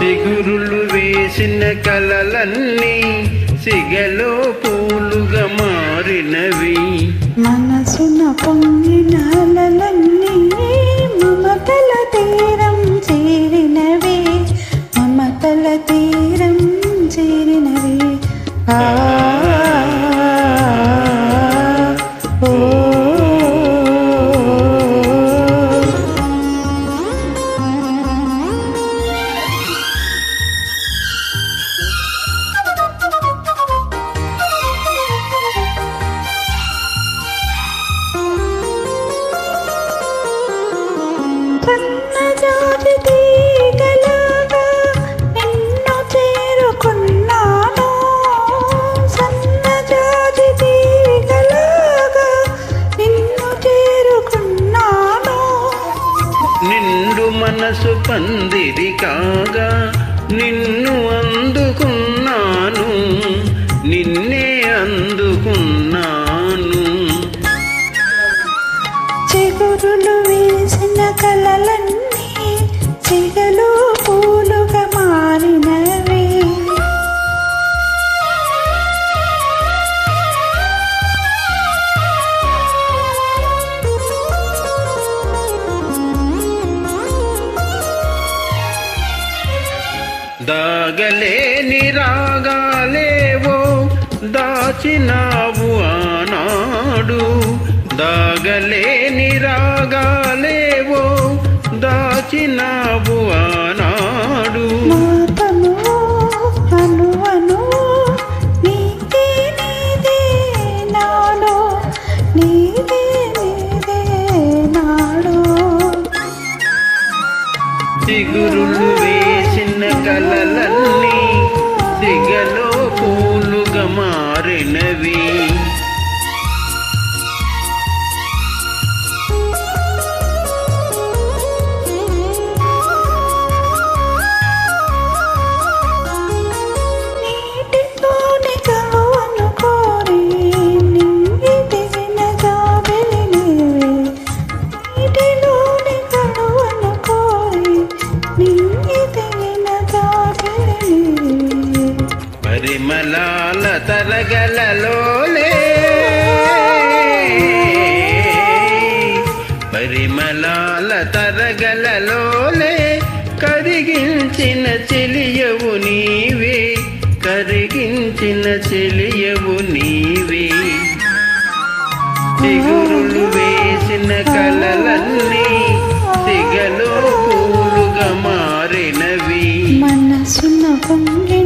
చిగురులు వేసిన కలలన్నీ సిగలో పూలుగా మారినవి. మనసున పొంగిన అలలన్నీ మనసు పందిరి కాగా నిన్ను చిగురులు వేసిన కలలన్నీ చిగలు పూలుగా మారినవి. దాగలేని రాగాలేవో దాచినావు ఆనాడు. దాగలే దాచినావు ఆనాడు. చిగురులు వేసిన కలలన్నీ సిగలో విమలాల తరగలలోలే పరిమళాల తరగలలోలే కరిగించిన చెలియవు నీవే. కరిగించిన చెలియవు నీవే. చిగురులు వేసిన కలలన్నీ సిగలో పూలుగా మారినవి. మనసున పొంగి